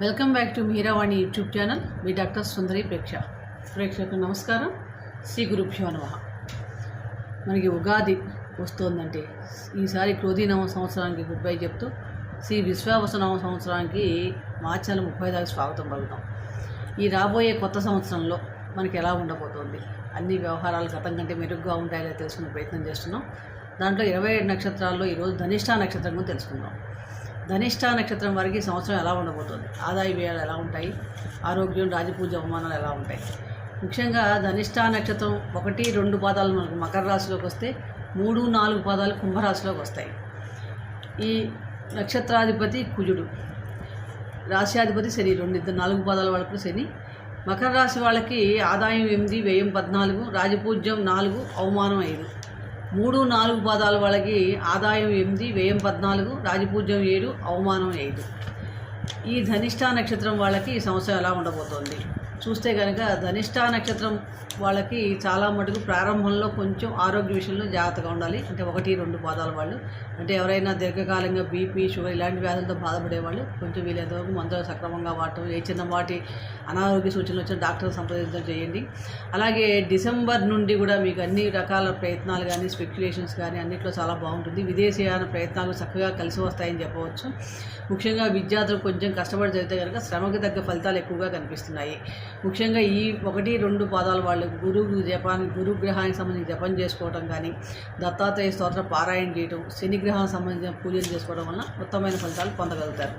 Welcome back to Meeravani YouTube channel me doctor Sundari ప్రేక్ష. ప్రేక్షకు నమస్కారం. శ్రీ గురుభ్యో నమ. మనకి ఉగాది వస్తోందంటే ఈసారి క్రోధీనవ సంవత్సరానికి గుడ్ బై చెప్తూ శ్రీ విశ్వావసనవ సంవత్సరానికి మార్చి నెల ముప్పై దాకా స్వాగతం పలుకుతాం. ఈ రాబోయే కొత్త సంవత్సరంలో మనకి ఎలా ఉండబోతోంది? అన్ని వ్యవహారాలు గతం కంటే మెరుగ్గా ఉంటాయో తెలుసుకునే ప్రయత్నం చేస్తున్నాం. దాంట్లో ఇరవై ఏడు నక్షత్రాల్లో ఈరోజు ధనిష్ఠా నక్షత్రం గురించి తెలుసుకుందాం. ధనిష్ఠా నక్షత్రం వారికి సంవత్సరం ఎలా ఉండబోతుంది? ఆదాయ వ్యయాలు ఎలా ఉంటాయి? ఆరోగ్యం రాజపూజ అవమానాలు ఎలా ఉంటాయి? ముఖ్యంగా ధనిష్ఠా నక్షత్రం ఒకటి రెండు పాదాలు మనకు మకర రాశిలోకి వస్తే మూడు నాలుగు పాదాలు కుంభరాశిలోకి వస్తాయి. ఈ నక్షత్రాధిపతి కుజుడు. రాశ్యాధిపతి శని. రెండు ఇద్దరు నాలుగు పాదాల వాళ్ళకు శని. మకర రాశి వాళ్ళకి ఆదాయం ఎనిమిది వ్యయం పద్నాలుగు రాజపూజ్యం నాలుగు అవమానం ఐదు. మూడు నాలుగు పాదాల వాళ్ళకి ఆదాయం ఎనిమిది వ్యయం పద్నాలుగు రాజపూజ్యం ఏడు అవమానం ఐదు. ఈ ధనిష్ఠా నక్షత్రం వాళ్ళకి ఈ సంవత్సరం ఎలా ఉండబోతోంది? చూస్తే కనుక ధనిష్ఠా నక్షత్రం వాళ్ళకి చాలా మటుకు ప్రారంభంలో కొంచెం ఆరోగ్య విషయంలో జాగ్రత్తగా ఉండాలి. అంటే ఒకటి రెండు పాదాల వాళ్ళు. అంటే ఎవరైనా దీర్ఘకాలంగా బీపీ షుగర్ ఇలాంటి వ్యాధులతో బాధపడే వాళ్ళు కొంచెం వీలైనంతవరకు మందులు సక్రమంగా వాడటం ఏ చిన్న వాటి అనారోగ్య సూచనలు వచ్చిన డాక్టర్ సంప్రదించడం చేయండి. అలాగే డిసెంబర్ నుండి కూడా మీకు అన్ని రకాల ప్రయత్నాలు కానీ స్పెక్యులేషన్స్ కానీ అన్నింటిలో చాలా బాగుంటుంది. విదేశీయాన ప్రయత్నాలు చక్కగా కలిసి వస్తాయని చెప్పవచ్చు. ముఖ్యంగా విద్యార్థులు కొంచెం కష్టపడి చదివితే కనుక శ్రమకు తగ్గ ఫలితాలు ఎక్కువగా కనిపిస్తున్నాయి. ముఖ్యంగా ఈ ఒకటి రెండు పాదాలు వాళ్ళు గురువు జపాన్ని గురుగ్రహానికి సంబంధించి జపం చేసుకోవడం కానీ దత్తాత్రేయ స్తోత్ర పారాయణ చేయడం శని గ్రహానికి సంబంధించిన పూజలు చేసుకోవడం వలన ఉత్తమమైన ఫలితాలు పొందగలుగుతారు.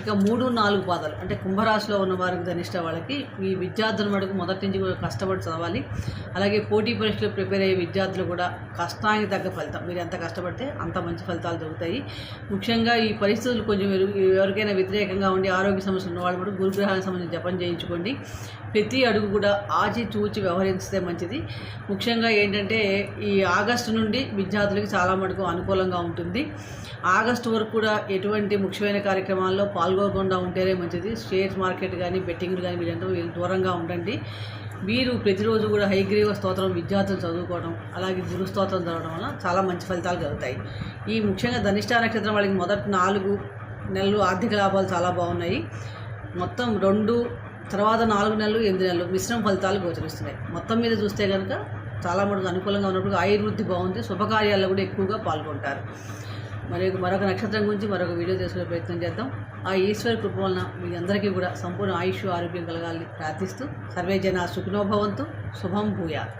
ఇక మూడు నాలుగు పాదాలు అంటే కుంభరాశిలో ఉన్న వారికి ధనిష్ట వాళ్ళకి ఈ విద్యార్థుల మటుకు మొదటి నుంచి కూడా కష్టపడి చదవాలి. అలాగే పోటీ పరీక్షలు ప్రిపేర్ అయ్యే విద్యార్థులు కూడా కష్టానికి తగ్గ ఫలితం. మీరు ఎంత కష్టపడితే అంత మంచి ఫలితాలు దొరుకుతాయి. ముఖ్యంగా ఈ పరిస్థితులు కొంచెం ఎవరికైనా వ్యతిరేకంగా ఉండి ఆరోగ్య సమస్యలు ఉన్న వాళ్ళు కూడా గురుగ్రహానికి సంబంధించి జపం చేయించుకోండి. ప్రతి అడుగు కూడా ఆచి చూచి వ్యవహరిస్తే మంచిది. ముఖ్యంగా ఏంటంటే ఈ ఆగస్టు నుండి విద్యార్థులకు చాలా మటుకు అనుకూలంగా ఉంటుంది. ఆగస్టు వరకు కూడా ఎటువంటి ముఖ్యమైన కార్యక్రమాల్లో పాల్గొనకుండా ఉంటేనే మంచిది. షేర్ మార్కెట్ కానీ బెట్టింగ్లు కానీ వీళ్ళంతా వీళ్ళు దూరంగా ఉండండి. వీరు ప్రతిరోజు కూడా హైగ్రీవ స్తోత్రం విద్యార్థులు చదువుకోవడం అలాగే గురు స్తోత్రం చదవడం వల్ల చాలా మంచి ఫలితాలు కలుగుతాయి. ఈ ముఖ్యంగా ధనిష్ట నక్షత్రం వాళ్ళకి మొదటి నాలుగు నెలలు ఆర్థిక లాభాలు చాలా బాగున్నాయి. మొత్తం రెండు తర్వాత నాలుగు నెలలు ఎనిమిది నెలలు మిశ్రమ ఫలితాలు గోచరిస్తున్నాయి. మొత్తం మీద చూస్తే కనుక చాలా మటుకు అనుకూలంగా ఉన్నప్పుడు ఆయుర్వృద్ధి బాగుంది. శుభకార్యాల్లో కూడా ఎక్కువగా పాల్గొంటారు. మరి మరొక నక్షత్రం గురించి మరొక వీడియో చేసుకునే ప్రయత్నం చేద్దాం. ఆ ఈశ్వర కృప వలన మీ అందరికీ కూడా సంపూర్ణ ఆయుష్ ఆరోగ్యం కలగాలని ప్రార్థిస్తూ సర్వే జన సుఖినోభవంతు శుభం భూయాత్.